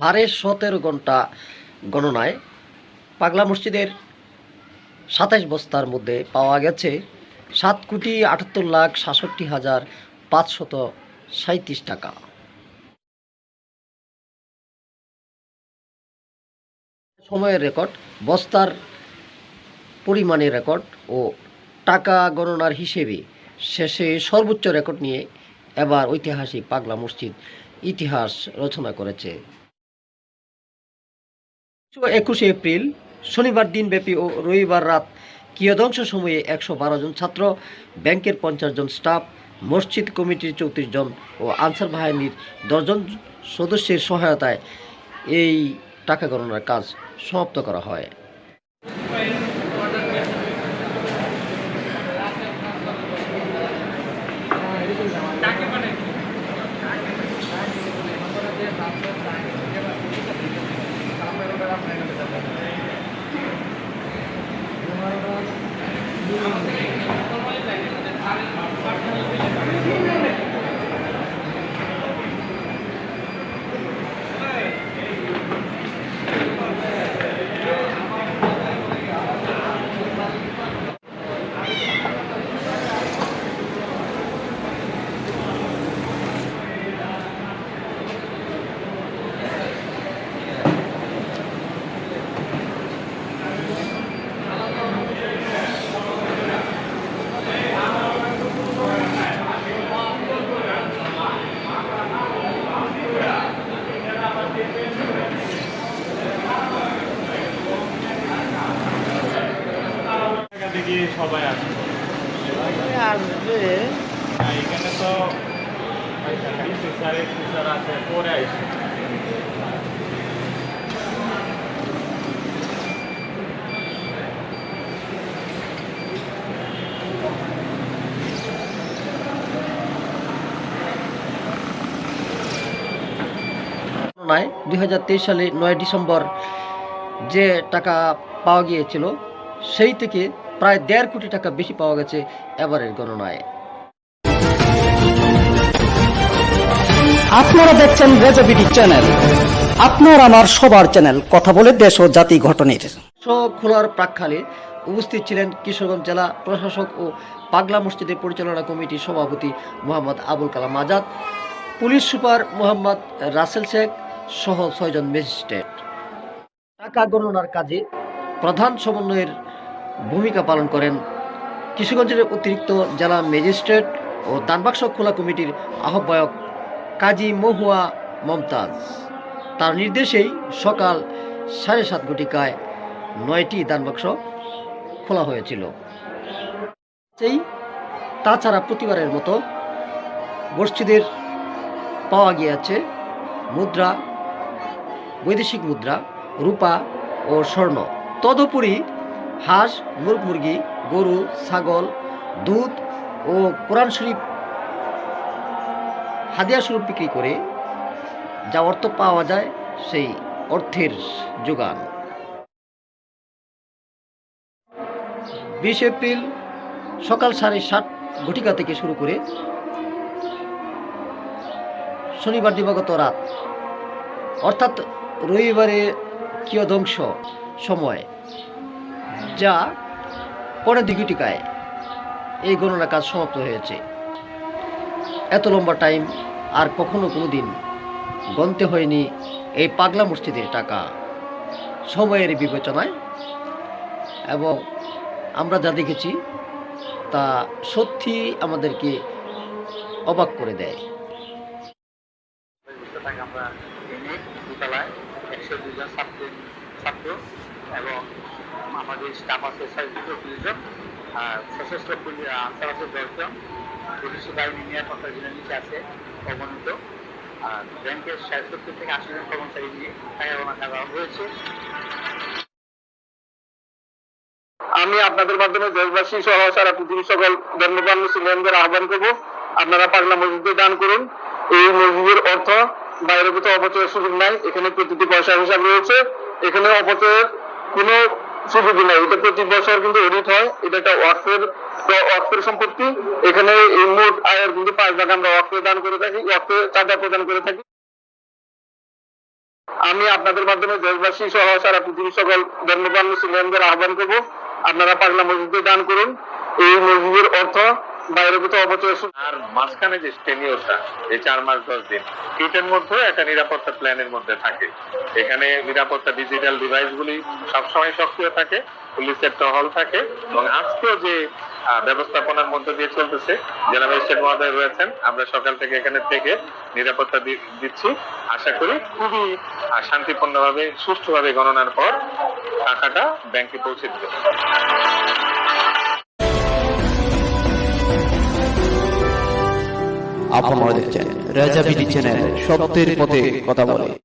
সাড়ে সতেরো ঘণ্টা গণনায় পাগলা মসজিদের সাতাইশ বস্তার মধ্যে পাওয়া গেছে সাত কোটি আটাত্তর লাখ সাতষট্টি হাজার পাঁচশত সাঁত্রিশ টাকা। সময়ের রেকর্ড, বস্তার পরিমাণের রেকর্ড ও টাকা গণনার হিসেবে শেষে সর্বোচ্চ রেকর্ড নিয়ে এবার ঐতিহাসিক পাগলা মসজিদ ইতিহাস রচনা করেছে। একুশে এপ্রিল, শনিবার দিনব্যাপী ও রবিবার রাত কিয়দংশ সময়ে একশো বারো জন ছাত্র, ব্যাংকের পঞ্চাশ জন স্টাফ, মসজিদ কমিটির চৌত্রিশ জন ও আনসার বাহিনীর দশজন সদস্যের সহায়তায় এই টাকা গণনার কাজ সমাপ্ত করা হয়। থেকে সবাই আসে আসবে এখানে তো স্যার স্যার আছে পরে দুই সালে নয় ডিসেম্বর যে টাকা পাওয়া গিয়েছিল সেই থেকে প্রায় দেড় কোটি টাকা বেশি পাওয়া গেছে এবারের গণনায়। আপনারা দেখছেন রেজবিডি চ্যানেল। আপনার আমার সবার চ্যানেল কথা বলে দেশ ও জাতি ঘটনের খোলার প্রাককালে উপস্থিত ছিলেন কিশোরগঞ্জ জেলা প্রশাসক ও পাগলা মসজিদের পরিচালনা কমিটির সভাপতি মোহাম্মদ আবুল কালাম আজাদ পুলিশ সুপার মোহাম্মদ রাসেল শেখ সহ ছয়জন ম্যাজিস্ট্রেট। টাকা গণনার কাজে প্রধান সমন্বয়ের ভূমিকা পালন করেন। কিশোরগঞ্জের অতিরিক্ত জেলা ম্যাজিস্ট্রেট ও দানবাক্স খোলা কমিটির আহ্বায়ক কাজী মহুয়া মমতাজ। তার নির্দেশেই সকাল সাড়ে সাত ঘটিকায় নয়টি দানবাক্স খোলা হয়েছিল। সেই তাছাড়া প্রতিবারের মতো মসজিদের পাওয়া গিয়েছে মুদ্রা, বৈদেশিক মুদ্রা, রূপা ও স্বর্ণ। তদুপরি হাঁস, মুরগ মুরগি, গরু, ছাগল, দুধ ও কোরআন শরীফ হাদিয়া স্বরূপ বিক্রি করে যা অর্থ পাওয়া যায় সেই অর্থের যোগান। বিশ এপ্রিল সকাল সাড়ে সাত ঘটিকা থেকে শুরু করে শনিবার দিবাগত রাত, অর্থাৎ রবিবারে কিয়দংশ সময় যা পরে দিঘটিকায় এই গণনা কাজ সমাপ্ত হয়েছে। এত লম্বা টাইম আর কখনো কোনো দিন গণতে হয়নি এই পাগলা মসজিদের টাকা। সময়ের বিবেচনায়। এবং আমরা যা দেখেছি, তা সত্যি আমাদেরকে অবাক করে দেয়। আমরা একশো দুজন ছাত্র ছাত্র এবং আমাদের স্টাফ আছে দুটো জন আর সশস্ত্র পুলিশ আনসার আছে দশজন পুলিশ বাহিনী নিয়ে পঞ্চাশ জনের নিচে আছে, অবনীত। আর ব্যাংকের ষাট সত্তর থেকে আশি জন কর্মচারী নিয়ে টাকা গণনা করা হয়েছে। আমি আপনাদের মাধ্যমে দেশবাসী সহ সারা পৃথিবীর সকল ধর্মপ্রাণ মুসলিমদের আহ্বান করব। আপনারা পাগলা মসজিদে দান করুন। এই মসজিদের অর্থ বাইরে কোথাও অপচয়ের সুযোগ নাই। এখানে প্রতিটি পয়সা হিসাব রয়েছে। এখানে অপচয়ের কোনো এটা প্রতি বছর কিন্তু হয়। এটা একটা সম্পত্তি। এখানে এই মোট আয়ের কিন্তু পাঁচ ভাগ আমরা দান করে থাকি চাঁদা প্রদান করে থাকি। আমি আপনাদের মাধ্যমে দেশবাসী সহ সারা পৃথিবীর সকল ধর্মপ্রাণ মুসলিমদের আহ্বান করব, আপনারা পাগলা মসজিদে দান করুন। এই মসজিদের অর্থ বাইরে কোথাও অপচয় সু- আর মাঝখানে যে টেনিওরটা এই চার মাস দশ দিন এটার মধ্যে একটা নিরাপত্তা প্ল্যানের মধ্যে থাকে। এখানে নিরাপত্তা ডিজিটাল ডিভাইস গুলি সবসময় সক্রিয় থাকে পুলিশের টহল থাকে এবং আজকেও যে ব্যবস্থাপনার মধ্যে দিয়ে চলতেছে জেলা ম্যাজিস্ট্রেট মহোদয় রয়েছেন আমরা সকাল থেকে এখানে থেকে নিরাপত্তা দিচ্ছি। আশা করি খুবই আহ, শান্তিপূর্ণভাবে সুষ্ঠুভাবে গণনার পর টাকাটা ব্যাংকে পৌঁছে দিবে। আপনারা দেখছেন। রাজা বিডি চ্যানেল সত্যের পথে কথা বলে।